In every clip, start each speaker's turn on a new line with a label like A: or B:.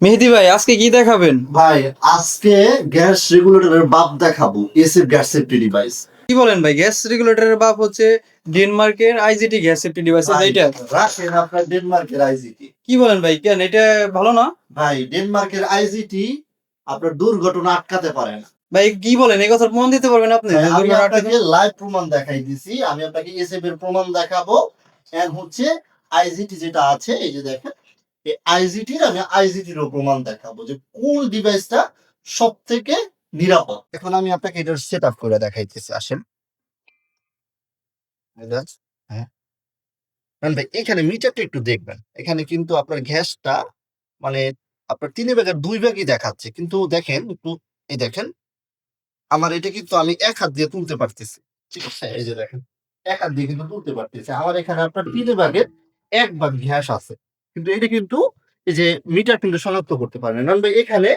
A: মেহেদি ভাই আজকে কি দেখাবেন?
B: ভাই আজকে গ্যাস রেগুলেটরের বাপ দেখাবো এসির গ্যাস সেফটি ডিভাইস।
A: কি বলেন ভাই গ্যাস রেগুলেটরের বাপ হচ্ছে ডেনমার্কের আইজিটি গ্যাস সেফটি ডিভাইস এইটা
B: রাখেন আপনার ডেনমার্কের আইজিটি
A: কি বলেন ভাই কেন এটা ভালো না?
B: ভাই ডেনমার্কের আইজিটি আপনার দুর্ঘটনা আটকাতে পারে না।
A: ভাই কি বলেন এই কথা প্রমাণ দিতে পারবেন আপনি?
B: আমি আপনাকে লাইভ প্রমাণ দেখাই দিছি আমি আপনাকে এসএফ এর প্রমাণ দেখাবো। এন্ড হচ্ছে আইজিটি যেটা আছে এই যে দেখেন আইজিটির আমি আইজিটিরও প্রমাণ দেখাবো যে কোন ডিভাইসটা সব থেকে নিরাপদ। এখন আমি আপনাকে এটার সেট আপ করে দেখাইতেছি, আসেন? হ্যাঁ। এখানে মিটারটা একটু দেখবেন। এখানে কিন্তু আপনার গ্যাসটা মানে আপনার তিন ভাগের দুই ভাগই দেখাচ্ছে। কিন্তু দেখেন, একটু, এই দেখেন, আমার এটা কিন্তু আমি এক হাত দিয়ে তুলতে পারতেছি। ঠিক আছে? এই যে দেখেন, এক হাত দিয়ে কিন্তু তুলতে পারতেছি। আমার এখানে আপনার তিন ভাগের এক ভাগ গ্যাস আছে। কিন্তু এটা কিন্তু এই যে মিটার কিন্তু শনাক্ত করতে পারে না। ভাই এখানে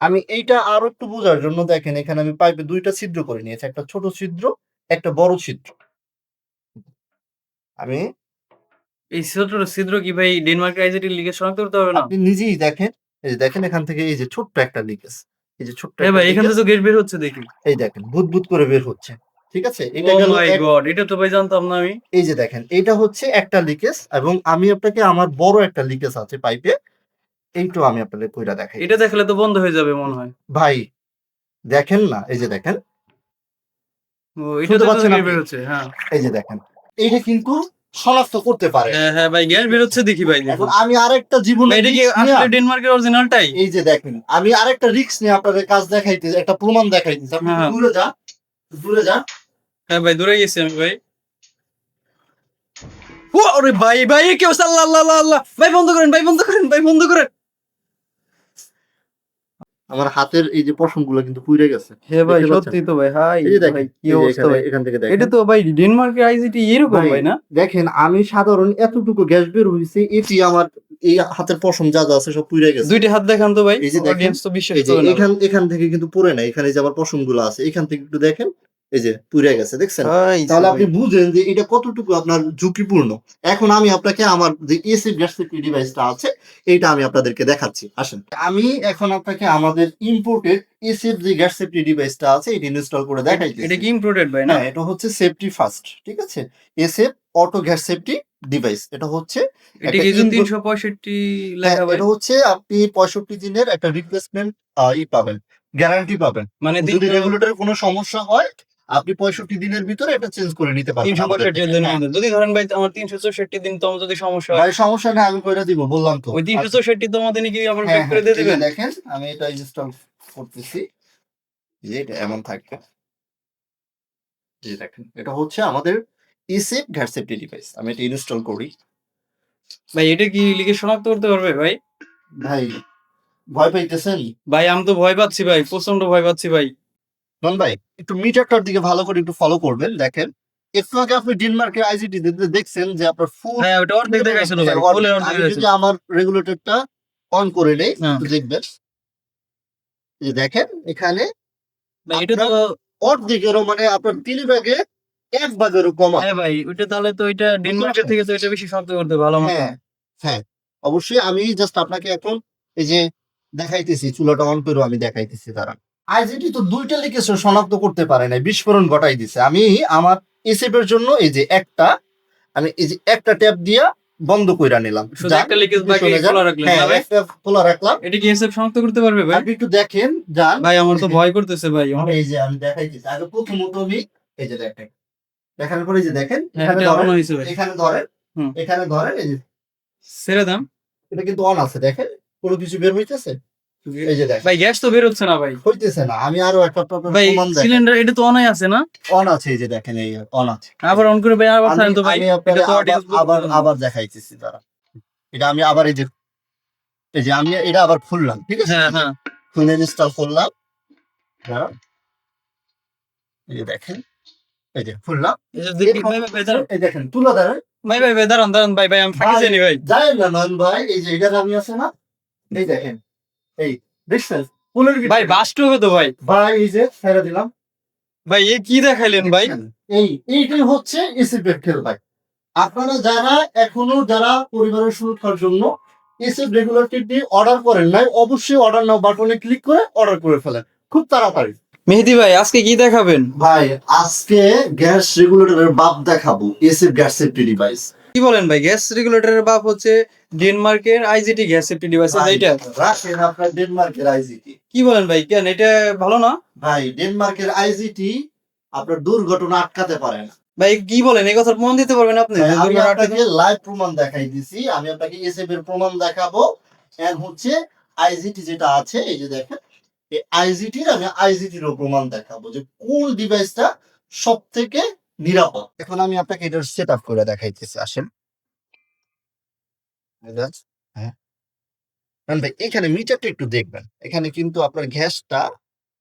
B: আমি এইটা আরও একটু বোঝার জন্য দেখেন এখানে আমি পাইপে দুইটা ছিদ্র করে নিয়েছি একটা ছোট ছিদ্র একটা বড় ছিদ্র। আমি
A: এই ছিদ্র ছিদ্র কি ভাই ডেনমার্কের আইজিটি লিগে শনাক্ত করতে হবে না?
B: আপনি নিজেই দেখেন এই যে দেখেন এখান থেকে এই যে ছোট্ট একটা লিকেজ এই যে ছোট্ট
A: হ্যাঁ ভাই এখান থেকে তো গ্যাস বের হচ্ছে দেখি।
B: এই দেখেন ভূত ভূত করে বের হচ্ছে। ঠিক আছে? এটা গেল
A: মাই গড এটা তো ভাই জানতাম না আমি।
B: এই যে দেখেন এটা হচ্ছে একটা লিকেজ এবং আমি আপনাকে আমার বড় একটা লিকেজ আছে পাইপে। এইটাও আমি আপনাদের কইরা দেখাই।
A: এটা দেখলে তো বন্ধ হয়ে যাবে মনে হয়।
B: ভাই দেখেন না এই যে দেখেন।
A: ও এটা তো
B: পাচ্ছেন
A: বের হচ্ছে হ্যাঁ।
B: এই যে দেখেন এইটা কিন্তু শনাক্ত করতে পারে।
A: হ্যাঁ হ্যাঁ ভাই গ্যাস বের হচ্ছে দেখি ভাই
B: এখন আমি আরেকটা জীবন
A: এটা কি আসলে ডেনমার্কের অরিজিনালটাই
B: এই যে দেখেন আমি আরেকটা রিস্ক নিয়ে আপনাদের কাজ দেখাইতে একটা প্রমাণ দেখাইতে আপনি
A: হ্যাঁ।
B: দূরে যা দূরে যা
A: হ্যাঁ ভাই দূরে গেছি আমি ভাই। ও আরে ভাই ভাই কেউ আল্লাহ আল্লাহ আল্লাহ, ভাই বন্ধ করেন ভাই বন্ধ করেন ভাই বন্ধ করেন।
B: আমার হাতের এই যে পশমগুলো কিন্তু পুড়ে গেছে।
A: হ্যাঁ
B: ভাই, সত্যি
A: তো ভাই হাই
B: এই দেখেন
A: ভাই কি অবস্থা ভাই।
B: এখান থেকে দেখেন।
A: এটা তো ভাই ডেনমার্কের আইজিটি এরকম
B: ভাই,
A: না?
B: দেখেন আমি সাধারণ এতটুকু গ্যাস বের হয়েছে এটি আমার এই হাতের পশম যা যা আছে সব পুড়ে গেছে।
A: দুইটা হাত দেখান তো ভাই
B: এই যে দেখেন,
A: তো বিশ্বাস
B: এখান এখান থেকে কিন্তু পড়ে না এখানে যে আমার পশমগুলো আছে এখান থেকে একটু দেখেন। এই যে পুড়ে গেছে দেখছেন?
A: ভাই,
B: তাহলে। আপনি বুঝেন যে এটা কতটুকু আপনার ঝুঁকিপূর্ণ। এখন আমি আপনাকে আমার যে এসি গ্যাস সেফটি ডিভাইসটা আছে এইটা আমি আপনাদেরকে দেখাচ্ছি। আসেন। আমি এখন আপনাকে আমাদের ইম্পোর্টেড এসএফ যে গ্যাস সেফটি ডিভাইসটা আছে এটা ইনস্টল করে দেখাইছি
A: এটা কি ইম্পোর্টেড ভাই না?
B: হ্যাঁ এটা হচ্ছে সেফটি ফার্স্ট ঠিক আছে? SF auto gas safety device এটা হচ্ছে
A: এটা
B: হ্যাঁ, এটা হচ্ছে আপনি পঁয়ষট্টি দিনের একটা রিপ্লেসমেন্ট ই পাবেন গ্যারান্টি পাবেন।
A: মানে
B: যদি রেগুলেটরের কোনো সমস্যা হয় আপনি পঁয়ষট্টি দিনের ভিতরে এটা চেঞ্জ করে নিতে পারেন
A: তিনশো পঁয়ষট্টি
B: হ্যাঁ।
A: যদি ধরেন ভাই আমার তিনশো চৌষট্টি দিন তোমার যদি সমস্যা হয়।
B: ভাই সমস্যা নেই আমি কইরা দিব বললাম তো।
A: ওই তিনশো চৌষট্টি তোমাদের নাকি আমার
B: হ্যাঁ,
A: ব্যাক করে
B: হ্যাঁ,
A: দিয়ে দিবেন।
B: দেখেন আমি এটা ইনস্টল করতেছি। যে এটা এমন থাকবে। যে দেখেন এটা হচ্ছে আমাদের ইসেফ গ্যাস সেফটি ডিভাইস আমি এটা ইনস্টল করি।
A: ভাই এটা কি লিখে শনাক্ত করতে পারবে ভাই?
B: ভাই ভয় পাইতেছেন?
A: ভাই আমি তো ভয় পাচ্ছি ভাই প্রচণ্ড ভয় পাচ্ছি ভাই।
B: নন ভাই একটু মিটারটার দিকে ভালো করে একটু ফলো করবেন দেখেন। একটু আগে আপনি ডেনমার্কের আইজিটি দেখছেন যে আপনার ফুল
A: হ্যাঁ ওটা অর্ধেক দেখাইছিল ভাই ফুলের অর্ধেক।
B: আমি যদি আমার রেগুলেটরটা অন করে নেই
A: হ্যাঁ।
B: দেখবেন। যে দেখেন এখানে
A: ভাই এটা তো
B: অর্ধেকেরও মানে আপনার তিন ভাগে এক ভাগেরও কমা
A: হ্যাঁ ভাই ওইটা তাহলে তো এটা ডেনমার্কের থেকে তো এটা বেশি শনাক্ত করতে ভালো
B: হ্যাঁ হ্যাঁ অবশ্যই আমি জাস্ট আপনাকে এখন এই যে দেখাইতেছি চুলাটা অন করে আমি দেখাইতেছি তারা আইজিটি তো দুইটা লিকেজ শনাক্ত করতে পারে না বিস্ফোরণ ঘটাই দিছে। আমি আমার এসএফ এর জন্য এই যে একটা আমি এই যে একটা ট্যাপ দিয়া বন্ধ কইরা নিলাম।
A: শুধু একটা লিকেজ বাকি খোলা রাখলেন
B: হ্যাঁ একটা খোলা রাখলাম।
A: এটা কি এসব শনাক্ত করতে পারবে ভাই?
B: আপনি একটু দেখেন যান।
A: ভাই আমার তো ভয় করতেছে ভাই
B: এই যে আমি দেখাইতেছি আগে প্রথমত আমি এই যে দেখেন। দেখানোর পরে যে দেখেন
A: হ্যাঁ,
B: এখানে ধরেন এখানে ধরেন
A: হুম।
B: এখানে ধরেন এই যে
A: ছেড়ে দাম।
B: এটা কিন্তু অন আছে দেখেন। কোনো কিছু বের হইতেছে? এই যে দেখেন।
A: ভাই গ্যাস তো বের হচ্ছে না ভাই।
B: হইতেছে না আমি আরও একটা আপনার
A: ভাই
B: প্রমাণ দেখাই।
A: সিলিন্ডার এটা তো অনই আছে না?
B: অন আছে এই যে দেখেন এই অন আছে।
A: আবার অন করে ভাই আবার
B: আমি
A: ছাড়েন তো ভাই। এটা তো
B: আবার- আবার দেখাইতেছি আমি আবার এই যে এই যে আমি এটা আবার খুললাম ঠিক আছে?
A: হ্যাঁ হ্যাঁ।
B: খুলে ইনস্টল করলাম। দাঁড়ান। এই যে দেখেন এই যে খুললাম।
A: এই ভাই ভাই, ভাই
B: দেখেন তুলা দাঁড়ান
A: ভাই ভাই ভাই দাঁড়ান দাঁড়ান ভাই ভাই আমি ফাঁকি জানি ভাই।
B: যায় না নয়ন ভাই এই যে এটা আমি আছে না? এই দেখেন। এই দেখছেন? পুলের ভিতরে-
A: ভাই বাস্ট হবে তো ভাই?
B: ভাই এই যে দিলাম।
A: ভাই কি দেখাইলেন ভাই?
B: এই এইটাই হচ্ছে এসিপের খেল ভাই। আপনারা যারা এখনও যারা পরিবারের সুরক্ষার জন্য এসএফ অর্ডার করেন নাই অবশ্যই অর্ডার নাও বাটনে ক্লিক করে অর্ডার করে ফেলেন। খুব তাড়াতাড়ি।
A: মেহেদি ভাই আজকে কি দেখাবেন?
B: ভাই আজকে গ্যাস রেগুলেটরের বাপ দেখাবো এসএফ গ্যাস সেফটি ডিভাইস
A: কি বলেন ভাই গ্যাস রেগুলেটরের বাপ হচ্ছে ডেনমার্কের আইজিটি গ্যাস সেফটি ডিভাইস এইটা?
B: রাখেন আপনার ডেনমার্কের আইজিটি
A: কি বলেন ভাই? কেন এটা ভালো না?
B: ভাই ডেনমার্কের আইজিটি আপনার দুর্ঘটনা আটকাতে পারে না।
A: ভাই কি বলেন? এই কথা প্রমাণ দিতে পারবেন আপনি?
B: আমি আপনাকে লাইভ প্রমাণ দেখাই দিছি। আমি আপনাকে এসএফ এর প্রমাণ দেখাবো। এন্ড হচ্ছে আইজিটি যেটা আছে এই যে দেখেন এই আইজিটির আমি আইজিটিরও প্রমাণ দেখাবো যে কোন ডিভাইসটা সব থেকে নিরাপদ। এখন আমি আপনাকে এটার সেট আপ করে দেখাইতেছি আসেন। হ্যাঁ। এখানে মিটারটা একটু দেখবেন। এখানে কিন্তু আপনার গ্যাসটা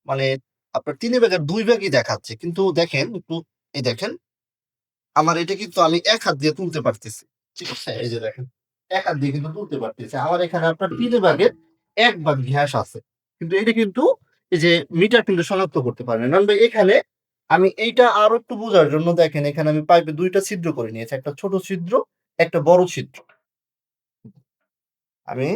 B: মানে আপনার তিন দুই দেখাচ্ছে। কিন্তু দেখেন একটু, এই দেখেন, আমার এটা কিন্তু আমি এক হাত দিয়ে তুলতে পারতেছি। ঠিক আছে? এই যে দেখেন, এক হাত দিয়ে কিন্তু তুলতে পারতেছি। আমার এখানে আপনার এক ভাগ গ্যাস আছে। কিন্তু এটা কিন্তু এই যে মিটার কিন্তু শনাক্ত করতে পারে না ভাই, এখানে আমি এইটা আরও একটু বোঝার জন্য দেখেন, এখানে আমি পাইপে দুইটা ছিদ্র করে নিয়েছি। একটা ছোট ছিদ্র, একটা বড় ছিদ্র। আমি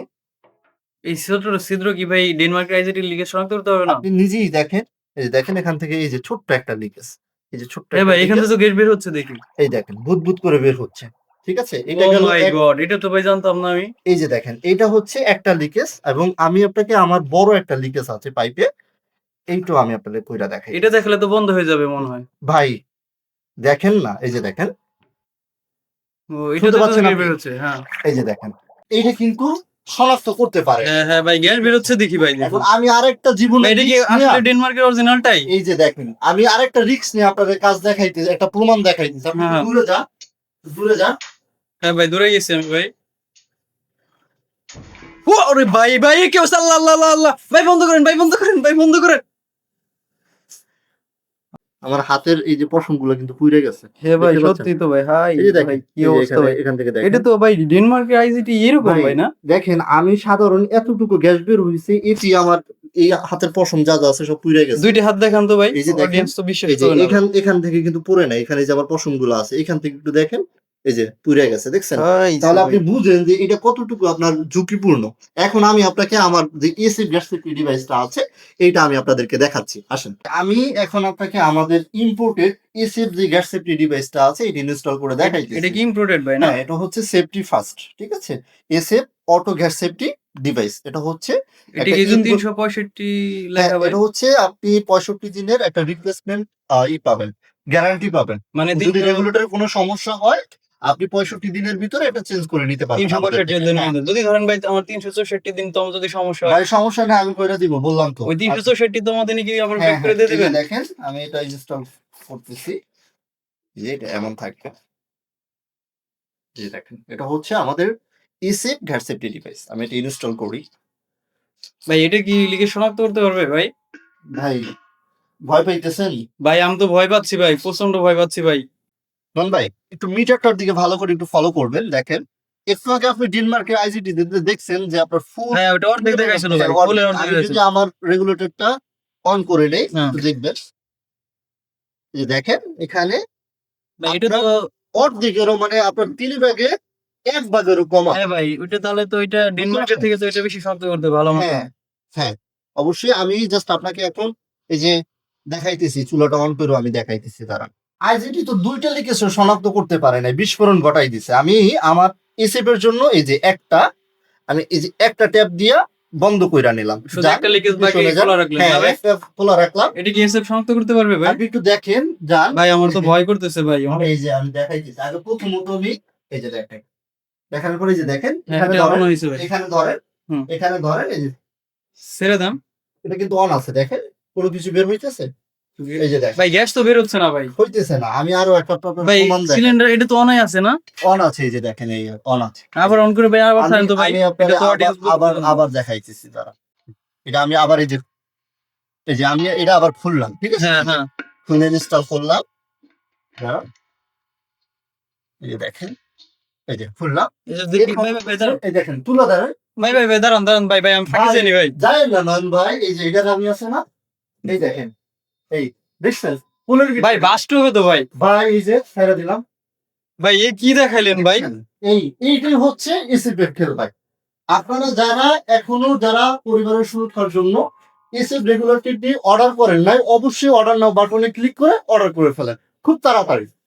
A: এই ছিদ্র ছিদ্র কি ভাই? ডেনমার্কের আইজিটি লিগে শনাক্ত করতে হবে না?
B: আপনি নিজেই দেখেন এই যে দেখেন এখান থেকে এই যে ছোট্ট একটা লিকেজ এই যে ছোট্ট
A: হ্যাঁ
B: একটা
A: ভাই এখান থেকে তো গেট বের হচ্ছে দেখি।
B: এই দেখেন ভূত করে বের হচ্ছে ঠিক আছে? এটা গেল
A: মাই গড এটা তো ভাই জানতাম না আমি।
B: এই যে দেখেন এটা হচ্ছে একটা লিকেজ এবং আমি আপনাকে আমার বড় একটা লিকেজ আছে পাইপে এইটাও আমি আপনাদের কইরা দেখাই।
A: এটা দেখলে তো বন্ধ হয়ে যাবে মনে হয়।
B: ভাই দেখেন না এই যে দেখেন।
A: ও এটা তো গেট বের হচ্ছে হ্যাঁ।
B: এই যে দেখেন এইটা কিন্তু শনাক্ত করতে পারে।
A: হ্যাঁ হ্যাঁ ভাই গ্যাস বের হচ্ছে দেখি ভাই
B: এখন আমি আরেকটা জীবন
A: এটা কি আসলে ডেনমার্কের অরিজিনালটাই
B: এই যে দেখেন আমি আরেকটা রিস্ক নিয়ে আপনাদের কাজ দেখাইতে একটা প্রমাণ দেখাইতেছি আপনি
A: হ্যাঁ।
B: দূরে যান দূরে যান
A: হ্যাঁ ভাই দূরে গেছি আমি ভাই। ও আরে ভাই ভাই কি অবস্থা? আল্লাহ আল্লাহ আল্লাহ, আল্লাহ। ভাই বন্ধ করেন ভাই বন্ধ করেন ভাই বন্ধ করেন।
B: আমার হাতের এই যে পশমগুলো কিন্তু পুড়ে গেছে।
A: হ্যাঁ
B: ভাই, সত্যি
A: তো ভাই হাই ভাই কি অবস্থা ভাই।
B: এখান থেকে দেখেন।
A: এটা তো ভাই ডেনমার্কের আইজিটি এরকম
B: ভাই,
A: না?
B: দেখেন আমি সাধারণ এতটুকু গ্যাস বের হইছে এটি আমার এই হাতের পশম যা যা আছে সব পুড়ে গেছে।
A: দুইটি হাত দেখান তো ভাই
B: এই যে দেখেন,
A: তো বিশ্বাস
B: এখান এখান থেকে কিন্তু পুড়ে না এখানে যে আমার পশমগুলো আছে এখান থেকে একটু দেখেন এই যে পুড়ে গেছে দেখছেন? তাহলে আপনি বুঝেন যে এটা কতটুকু আপনার ঝুঁকিপূর্ণ। এখন আমি আপনাকে আমার যে এসি গ্যাস সেফটি ডিভাইসটা আছে এইটা আমি আপনাদেরকে দেখাচ্ছি। আসেন। আমি এখন আপনাকে আমাদের ইম্পোর্টেড এসএফ যে গ্যাস সেফটি ডিভাইসটা আছে এটা ইনস্টল করে দেখাইছি
A: এটা কি ইম্পোর্টেড ভাই না?
B: হ্যাঁ এটা হচ্ছে সেফটি ফার্স্ট ঠিক আছে? SF auto gas safety device এটা হচ্ছে
A: এটা
B: হ্যাঁ, এটা হচ্ছে আপনি পঁয়ষট্টি দিনের একটা রিপ্লেসমেন্ট ই পাবেন গ্যারান্টি পাবেন।
A: মানে
B: যদি রেগুলেটরের কোনো সমস্যা হয় আপনি পঁয়ষট্টি দিনের ভিতরে এটা চেঞ্জ করে নিতে পারেন
A: তিনশো পঁয়ষট্টি
B: হ্যাঁ।
A: যদি ধরেন ভাই আমার তিনশো চৌষট্টি দিন তোমার যদি সমস্যা হয়।
B: সমস্যা নেই আমি করে দিব বললাম তো।
A: ওই তিনশো চৌষট্টি তো আমাদের নাকি আবার
B: হ্যাঁ,
A: ব্যাক করে
B: হ্যাঁ,
A: দিয়ে
B: এই
A: দিবেন।
B: দেখেন আমি এটা ইনস্টল করতেছি। যে এটা এমন থাকবে। যে দেখেন এটা হচ্ছে আমাদের ইসেফ গ্যাস সেফটি ডিভাইস আমি এটা ইনস্টল করি।
A: ভাই এটা কি লিখে শনাক্ত করতে পারবে ভাই?
B: ভাই ভয় পাইতেছেন?
A: ভাই আমি তো ভয় পাচ্ছি ভাই প্রচণ্ড ভয় পাচ্ছি ভাই।
B: নন ভাই একটু মিটারটার দিকে ভালো করে একটু ফলো করবেন দেখেন। একটু আগে আপনি ডেনমার্কের আইজিটি দেখছেন যে আপনার ফুল
A: হ্যাঁ ওটা অর্ধেক দেখাইছিল ভাই ফুলের অর্ধেক
B: আমি যদি আমার রেগুলেটরটা অন করে নেই
A: হ্যাঁ।
B: দেখবেন। যে দেখেন এখানে
A: ভাই এটা তো
B: অর্ধেকেরও মানে আপনার তিন ভাগে এক ভাগেরও কমা
A: হ্যাঁ ভাই ওইটা তাহলে তো এটা ডেনমার্কের থেকে তো এটা বেশি শনাক্ত করতে ভালো
B: হ্যাঁ হ্যাঁ অবশ্যই আমি জাস্ট আপনাকে এখন এই যে দেখাইতেছি চুলাটা অন করে আমি দেখাইতেছি তারা আইজিটি তো দুইটা লিকেজ শনাক্ত করতে পারে না বিস্ফোরণ ঘটাই দিছে। আমি আমার এসএফ এর জন্য এই যে একটা আমি এই যে একটা ট্যাপ দিয়া বন্ধ কইরা নিলাম।
A: শুধু একটা লিকেজ বাকি খোলা রাখলেন
B: হ্যাঁ একটা খোলা রাখলাম।
A: এটা কি এসব শনাক্ত করতে পারবে ভাই?
B: আপনি একটু দেখেন যান।
A: ভাই আমার তো ভয় করতেছে ভাই
B: এই যে আমি দেখাইতেছি আগে প্রথমত আমি এই যে দেখেন। দেখানোর পরে যে দেখেন
A: হ্যাঁ,
B: এখানে ধরেন এখানে ধরেন। এখানে ধরেন এই যে
A: ছেড়ে দাম
B: এটা কিন্তু অন আছে দেখেন। কোনো কিছু বের হইতেছে? এই যে দেখেন।
A: ভাই গ্যাস তো বের হচ্ছে না ভাই।
B: হইতেছে না আমি আরও একটা আপনার
A: ভাই সিলিন্ডার এটা তো অনই আছে না?
B: অন আছে এই যে দেখেন এই অন আছে।
A: আবার অন করে ভাই আবার
B: আমি
A: ছাড়েন তো ভাই।
B: আবার- আবার দেখাইতেছি তারা এটা আমি আবার এই যে এই যে আমি এটা আবার খুললাম ঠিক আছে?
A: হ্যাঁ হ্যাঁ।
B: খুলে ইনস্টল করলাম। দাঁড়ান। এই যে দেখেন এই যে খুললাম।
A: এই ভাই ভাই, ভাই
B: দেখেন তুলা দাঁড়ান
A: ভাই ভাই ভাই দাঁড়ান দাঁড়ান ভাই ভাই আমি ফাঁকি
B: ভাই,
A: জানি ভাই।
B: যায় না নন ভাই এই যে এটা আমি আছে না? এই দেখেন এই
A: ভাই ভাই।
B: ভাই যে দিলাম।
A: ভাই কি দেখাইলেন ভাই?
B: এই এইটাই হচ্ছে ভাই। আপনারা যারা এখনও যারা পরিবারের সুরক্ষার জন্য অর্ডার করেন নাই অবশ্যই অর্ডার নাও বাটনে ক্লিক করে অর্ডার করে ফেলেন। খুব তাড়াতাড়ি।